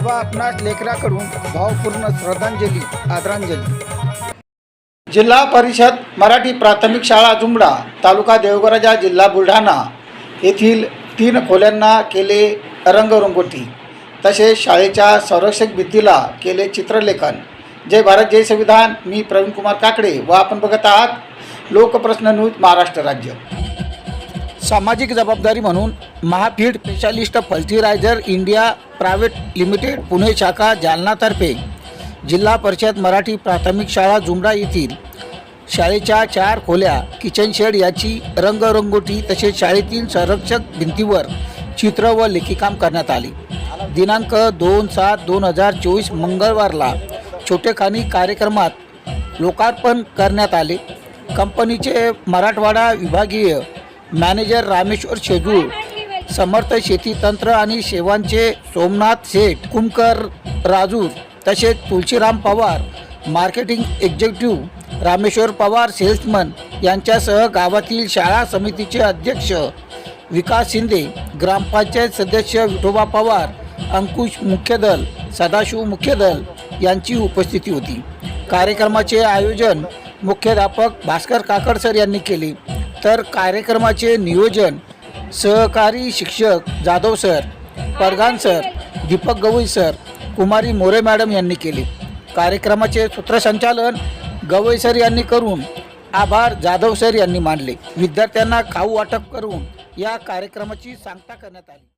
बाबा आपणास लेकराकडून भावपूर्ण श्रद्धांजली आदरांजली. जिल्हा परिषद मराठी प्राथमिक शाळा जुमडा तालुका देवगराजा जिल्हा बुलढाणा येथील तीन खोल्यांना केले रंगरंगोटी तसेच शाळेच्या संरक्षक भीतीला केले चित्रलेखन. जय भारत जय संविधान. मी प्रवीण कुमार काकडे व आपण बघत आहात लोकप्रश्न न्यूज महाराष्ट्र राज्य. सामाजिक जबाबदारी म्हणून Mahafeed specialist fertiliser India private limited Pune शाखा जालनातर्फे जिल्हा परिषद मराठी प्राथमिक शाळा जुमडा येथील शाळेच्या चार खोल्या किचन शेड याची रंगरंगोटी तसेच शाळेतील संरक्षक भिंतीवर चित्र व लेखीकाम करण्यात आले. दिनांक दोन सात दोन हजार चोवीस मंगळवारला छोटेखानी कार्यक्रमात लोकार्पण करण्यात आले. कंपनीचे मराठवाडा विभागीय मॅनेजर रामेश्वर शेजूळ समर्थ शेती तंत्र आणि सेवांचे सोमनाथ सेठ कुमकर राजूर तसेच Tulshiram Pawar marketing executive Rameshwar Pawar salesman यांच्यासह गावातील शाळा समितीचे अध्यक्ष विकास शिंदे ग्रामपंचायत सदस्य विठोबा पवार अंकुश मुख्यदल सदाशिव मुख्यदल यांची उपस्थिती होती. कार्यक्रमाचे आयोजन मुख्याध्यापक भास्कर काकड सर यांनी केले. तर कार्यक्रमाचे नियोजन सहकारी शिक्षक Jadhav sir Pargan sir Deepak Gawai sir कुमारी मोरे मॅडम यांनी केले. कार्यक्रमाचे सूत्रसंचालन गवई सर यांनी करून आभार जाधव सर यांनी मानले. विद्यार्थ्यांना खाऊ वाटप करून या कार्यक्रमाची सांगता करण्यात आली.